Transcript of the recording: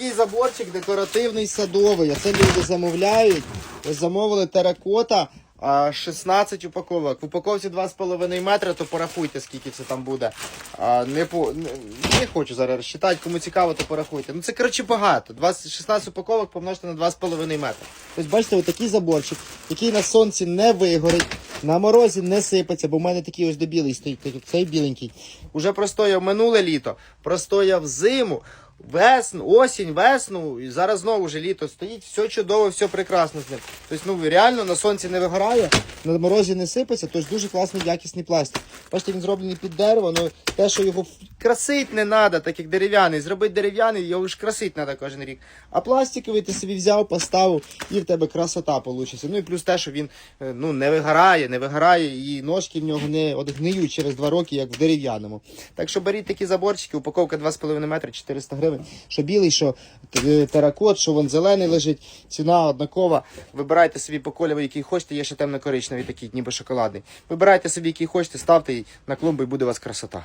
такий заборчик декоративний садовий. Оце люди замовляють. Ось замовили теракота. 16 упаковок. В упаковці 2,5 метри, то порахуйте, скільки це там буде. Не, по, не, хочу зараз розчитати, кому цікаво, то порахуйте. Ну це коротше багато. 20, 16 упаковок помножте на 2,5 метри. Тобто, бачите, отакий заборчик, який на сонці не вигорить, на морозі не сипеться, бо в мене такий ось де білий стоїть, цей біленький. Уже простояв минуле літо, простояв зиму. Весну, осінь, весну, і зараз знову вже літо стоїть, все чудово, все прекрасно з ним. Тобто, ну реально на сонці не вигорає, на морозі не сипеться, тож дуже класний якісний пластик. Бачите, він зроблений під дерево, але те, що його красить не треба, так як дерев'яний. Зробити дерев'яний, його ж красить треба кожен рік. А пластиковий ти собі взяв, поставив, і в тебе красота вийде. Ну і плюс те, що він е, ну, не вигорає, не вигорає, і ножки в нього не от гниють через два роки, як в дерев'яному. Так що беріть такі заборчики, упаковка 2,5 метри, 400 гривень. Що білий, що е, теракот, що вон зелений лежить. Ціна однакова. Вибирайте собі по кольору, який хочете. Є ще темно-коричневий, такий, ніби шоколадний. Вибирайте собі, який хочете, ставте на клумбу, і буде у вас красота.